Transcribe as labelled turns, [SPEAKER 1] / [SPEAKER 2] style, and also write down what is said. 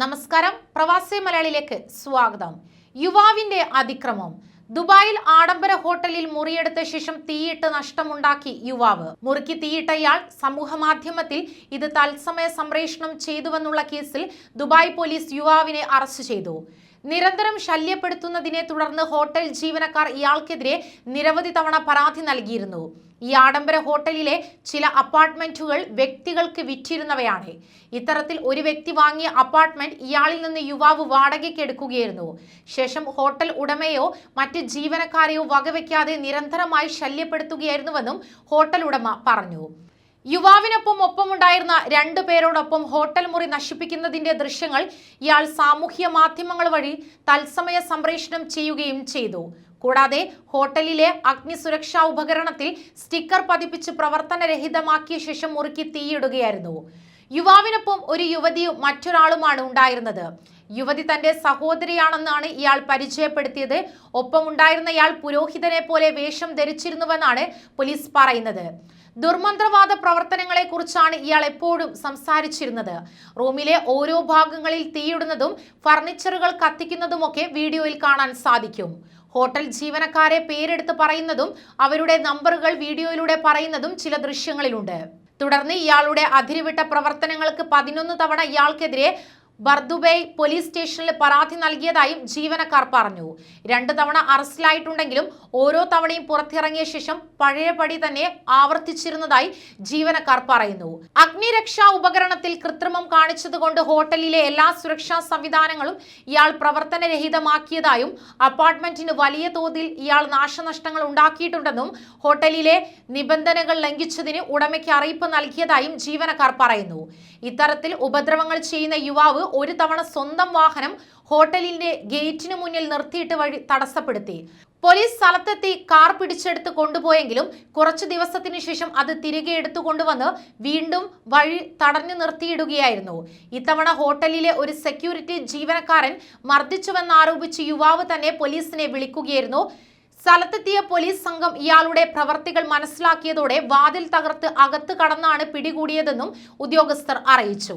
[SPEAKER 1] നമസ്കാരം. പ്രവാസി മലയാളിയിലേക്ക് സ്വാഗതം. യുവാവിന്റെ അതിക്രമം. ദുബായിൽ ആഡംബര ഹോട്ടലിൽ മുറിയെടുത്ത ശേഷം തീയിട്ട് നഷ്ടമുണ്ടാക്കി യുവാവ്. മുറിക്ക് തീയിട്ട ഇയാൾ സമൂഹ മാധ്യമത്തിൽ ഇത് തത്സമയ സംപ്രേഷണം ചെയ്തുവെന്നുള്ള കേസിൽ ദുബായ് പോലീസ് യുവാവിനെ അറസ്റ്റ് ചെയ്തു. നിരന്തരം ശല്യപ്പെടുത്തുന്നതിനെ തുടർന്ന് ഹോട്ടൽ ജീവനക്കാർ ഇയാൾക്കെതിരെ നിരവധി തവണ പരാതി നൽകിയിരുന്നു. ഈ ആഡംബര ഹോട്ടലിലെ ചില അപ്പാർട്ട്മെന്റുകൾ വ്യക്തികൾക്ക് വിറ്റിരുന്നവയാണ്. ഇത്തരത്തിൽ ഒരു വ്യക്തി വാങ്ങിയ അപ്പാർട്ട്മെന്റ് ഇയാളിൽ നിന്ന് യുവാവ് വാടകയ്ക്ക് എടുക്കുകയായിരുന്നു. ശേഷം ഹോട്ടൽ ഉടമയോ മറ്റ് ജീവനക്കാരെയോ വകവയ്ക്കാതെ നിരന്തരമായി ശല്യപ്പെടുത്തുകയായിരുന്നുവെന്നും ഹോട്ടൽ ഉടമ പറഞ്ഞു. യുവാവിനൊപ്പം ഒപ്പമുണ്ടായിരുന്ന രണ്ടു പേരോടൊപ്പം ഹോട്ടൽ മുറി നശിപ്പിക്കുന്നതിന്റെ ദൃശ്യങ്ങൾ ഇയാൾ സാമൂഹ്യ മാധ്യമങ്ങൾ വഴി തത്സമയ സംപ്രേഷണം ചെയ്യുകയും ചെയ്തു. കൂടാതെ ഹോട്ടലിലെ അഗ്നി സുരക്ഷാ ഉപകരണത്തിൽ സ്റ്റിക്കർ പതിപ്പിച്ച് പ്രവർത്തനരഹിതമാക്കിയ ശേഷം മുറുക്കി തീയിടുകയായിരുന്നു. യുവാവിനൊപ്പം ഒരു യുവതിയും മറ്റൊരാളുമാണ് ഉണ്ടായിരുന്നത്. യുവതി തന്റെ സഹോദരിയാണെന്നാണ് ഇയാൾ പരിചയപ്പെടുത്തിയത്. ഒപ്പമുണ്ടായിരുന്ന ഇയാൾ പുരോഹിതനെ പോലെ വേഷം ധരിച്ചിരുന്നുവെന്നാണ് പോലീസ് പറയുന്നത്. ദുർമന്ത്രവാദ പ്രവർത്തനങ്ങളെ കുറിച്ചാണ് ഇയാൾ എപ്പോഴും സംസാരിച്ചിരുന്നത്. റൂമിലെ ഓരോ ഭാഗങ്ങളിൽ തീയിടുന്നതും ഫർണിച്ചറുകൾ കത്തിക്കുന്നതുമൊക്കെ വീഡിയോയിൽ കാണാൻ സാധിക്കും. ഹോട്ടൽ ജീവനക്കാരെ പേരെടുത്ത് പറയുന്നതും അവരുടെ നമ്പറുകൾ വീഡിയോയിലൂടെ പറയുന്നതും ചില ദൃശ്യങ്ങളിലുണ്ട്. തുടർന്ന് ഇയാളുടെ അതിരുവിട്ട പ്രവർത്തനങ്ങൾക്ക് പതിനൊന്ന് തവണ ഇയാൾക്കെതിരെ ബർദുബൈ പോലീസ് സ്റ്റേഷനിൽ പരാതി നൽകിയതായും ജീവനക്കാർ പറഞ്ഞു. രണ്ടു തവണ അറസ്റ്റിലായിട്ടുണ്ടെങ്കിലും ഓരോ തവണയും പുറത്തിറങ്ങിയ ശേഷം പഴയപടി തന്നെ ആവർത്തിച്ചിരുന്നതായി ജീവനക്കാർ പറയുന്നു. അഗ്നിരക്ഷാ ഉപകരണത്തിൽ കൃത്രിമം കാണിച്ചതുകൊണ്ട് ഹോട്ടലിലെ എല്ലാ സുരക്ഷാ സംവിധാനങ്ങളും ഇയാൾ പ്രവർത്തനരഹിതമാക്കിയതായും അപ്പാർട്ട്മെന്റിന് വലിയ തോതിൽ ഇയാൾ നാശനഷ്ടങ്ങൾ ഉണ്ടാക്കിയിട്ടുണ്ടെന്നും ഹോട്ടലിലെ നിബന്ധനകൾ ലംഘിച്ചതിന് ഉടമയ്ക്ക് അറിയിപ്പ് നൽകിയതായും ജീവനക്കാർ പറയുന്നു. ഇത്തരത്തിൽ ഉപദ്രവങ്ങൾ ചെയ്യുന്ന യുവാവ് ഒരു തവണ സ്വന്തം വാഹനം ഹോട്ടലിന്റെ ഗേറ്റിന് മുന്നിൽ നിർത്തിയിട്ട് വഴി തടസ്സപ്പെടുത്തി. പോലീസ് സ്ഥലത്തെത്തി കാർ പിടിച്ചെടുത്ത് കൊണ്ടുപോയെങ്കിലും കുറച്ചു ദിവസത്തിന് ശേഷം അത് തിരികെ എടുത്തുകൊണ്ടുവന്ന് വീണ്ടും വഴി തടഞ്ഞു നിർത്തിയിടുകയായിരുന്നു. ഇത്തവണ ഹോട്ടലിലെ ഒരു സെക്യൂരിറ്റി ജീവനക്കാരൻ മർദ്ദിച്ചുവെന്നാരോപിച്ച് യുവാവ് തന്നെ പോലീസിനെ വിളിക്കുകയായിരുന്നു. സ്ഥലത്തെത്തിയ പോലീസ് സംഘം ഇയാളുടെ പ്രവർത്തികൾ മനസ്സിലാക്കിയതോടെ വാതിൽ തകർത്ത് അകത്ത് കടന്നാണ് പിടികൂടിയതെന്നും ഉദ്യോഗസ്ഥർ അറിയിച്ചു.